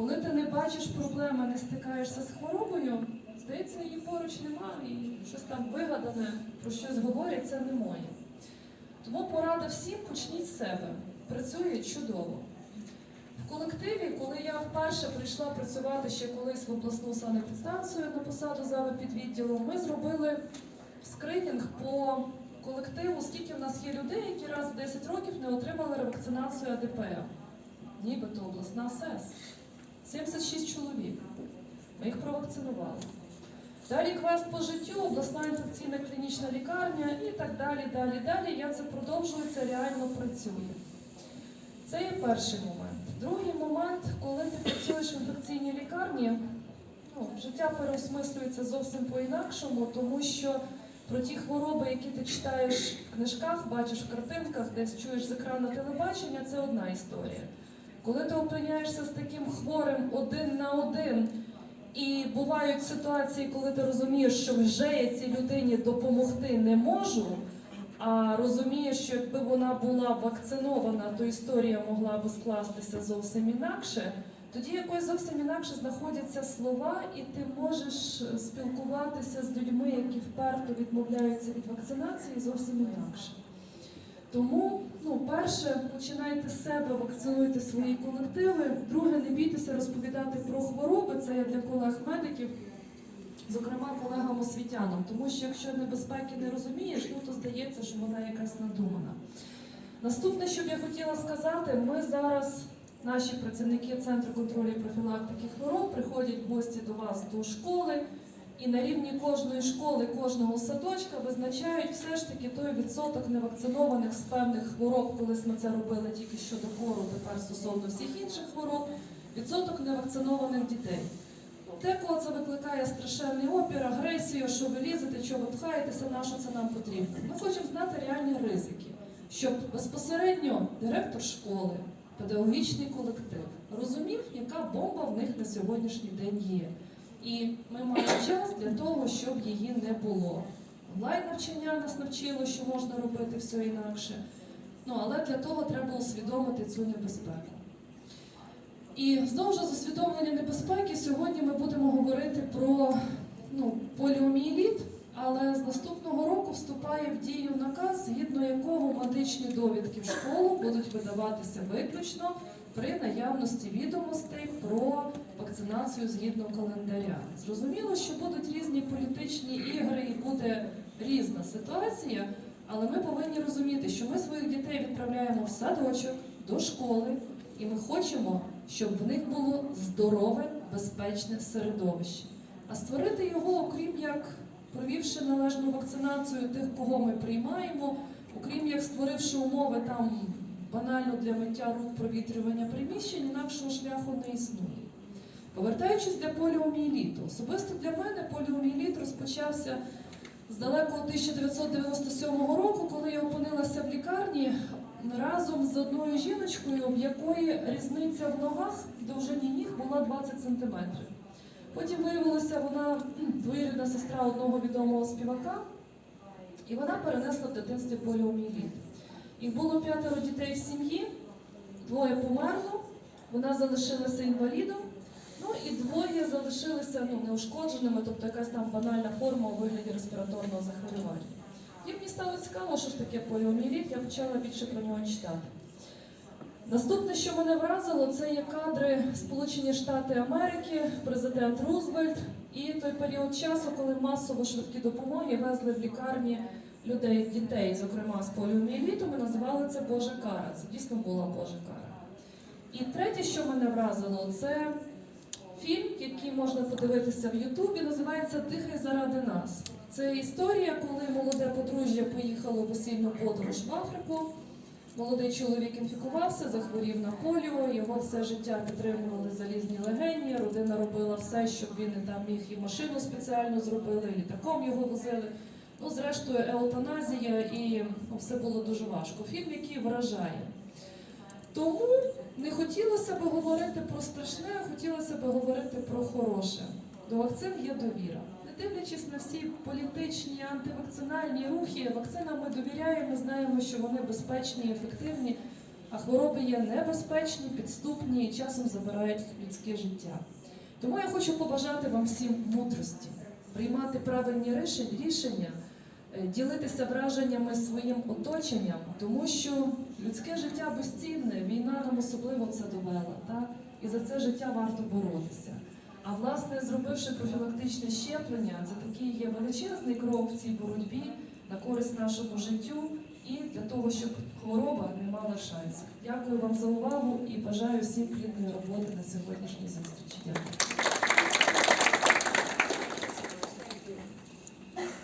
коли ти не бачиш проблеми, не стикаєшся з хворобою, здається, її поруч нема, і щось там вигадане, про щось говорять, це не моє. Тому порада всім почніть з себе. Працює чудово. В колективі, коли я вперше прийшла працювати ще колись в обласну санепідстанцію на посаду зами підвідділу, ми зробили скринінг по колективу, скільки в нас є людей, які раз в 10 років не отримали ревакцинацію АДП. Нібито обласна СЕС. 76 чоловік. Ми їх провакцинували. Далі квест по життю, обласна інфекційна клінічна лікарня і так далі, далі, далі. Я це продовжую, це реально працює. Це є перший момент. Другий момент, коли ти працюєш в інфекційній лікарні, ну, життя переосмислюється зовсім по-інакшому, тому що про ті хвороби, які ти читаєш в книжках, бачиш в картинках, десь чуєш з екрану телебачення, це одна історія. Коли ти опиняєшся з таким хворим один на один, і бувають ситуації, коли ти розумієш, що вже я цій людині допомогти не можу, а розумієш, що якби вона була вакцинована, то історія могла би скластися зовсім інакше. Тоді якось зовсім інакше знаходяться слова, і ти можеш спілкуватися з людьми, які вперто відмовляються від вакцинації, зовсім інакше. Тому, ну, перше, починайте з себе, вакцинуйте свої колективи. Друге, не бійтеся розповідати про хвороби. Це я для колег-медиків, зокрема колегам освітянам. Тому що якщо небезпеки не розумієш, ну то здається, що вона якась надумана. Наступне, що б я хотіла сказати, ми зараз, наші працівники Центру контролю і профілактики хвороб, приходять в гості до вас до школи. І на рівні кожної школи, кожного садочка визначають все ж таки той відсоток невакцинованих з певних хвороб, колись ми це робили тільки щодо кору, тепер стосовно всіх інших хвороб, відсоток невакцинованих дітей. Декого це викликає страшенний опір, агресію, що ви лізете, що ви пхаєтеся, на що це нам потрібно. Ми хочемо знати реальні ризики, щоб безпосередньо директор школи, педагогічний колектив розумів, яка бомба в них на сьогоднішній день є. І ми маємо час для того, щоб її не було. Онлайн навчання нас навчило, що можна робити все інакше. Ну, але для того треба усвідомити цю небезпеку. І знову ж з усвідомлення небезпеки сьогодні ми будемо говорити про ну, поліомієліт, але з наступного року вступає в дію наказ, згідно якого медичні довідки в школу будуть видаватися виключно при наявності відомостей про вакцинацію згідно календаря. Зрозуміло, що будуть різні політичні ігри і буде різна ситуація, але ми повинні розуміти, що ми своїх дітей відправляємо в садочок, до школи, і ми хочемо, щоб в них було здорове, безпечне середовище. А створити його, окрім як провівши належну вакцинацію тих, кого ми приймаємо, окрім як створивши умови там банально для миття рук провітрювання приміщень, інакшого шляху не існує. Повертаючись для поліомієліту, особисто для мене поліомієліт розпочався з далекого 1997 року, коли я опинилася в лікарні разом з одною жіночкою, в якої різниця в ногах довжині ніг була 20 сантиметрів. Потім виявилося, вона двоюрідна сестра одного відомого співака, і вона перенесла в дитинстві поліомієліт. Їх було п'ятеро дітей в сім'ї, двоє померло, вона залишилася інвалідом, ну і двоє залишилися ну, неушкодженими, тобто якась там банальна форма у вигляді респіраторного захворювання. І мені стало цікаво, що ж таке поліомієліт, я почала більше про нього читати. Наступне, що мене вразило, це є кадри Сполучені Штати Америки, президент Рузвельт і той період часу, коли масово швидкі допомоги везли в лікарні людей, дітей, зокрема з поліомієлітом, і називали це Божа кара. Це дійсно була Божа кара. І третє, що мене вразило, це фільм, який можна подивитися в Ютубі, називається Дихай заради нас. Це історія, коли молоде подружжя поїхало в весільну подорож в Африку. Молодий чоловік інфікувався, захворів на поліо, його все життя підтримували залізні легені. Родина робила все, щоб він там міг і машину спеціально зробили, і літаком його возили. Ну, зрештою, еутаназія, і все було дуже важко. Фільм, який вражає. Тому не хотілося би говорити про страшне, а хотілося би говорити про хороше. До вакцин є довіра. Не дивлячись на всі політичні антивакцинальні рухи, вакцинам ми довіряємо, знаємо, що вони безпечні ефективні. а хвороби є небезпечні, підступні і часом забирають людське життя. Тому я хочу побажати вам всім мудрості, приймати правильні рішення, ділитися враженнями своїм оточенням, тому що людське життя безцінне, війна нам особливо це довела, так? і за це життя варто боротися. А власне, зробивши профілактичне щеплення, це такий є величезний крок в цій боротьбі на користь нашому життю і для того, щоб хвороба не мала шансів. Дякую вам за увагу і бажаю всім плідної роботи на сьогоднішній зустрічі. Дякую.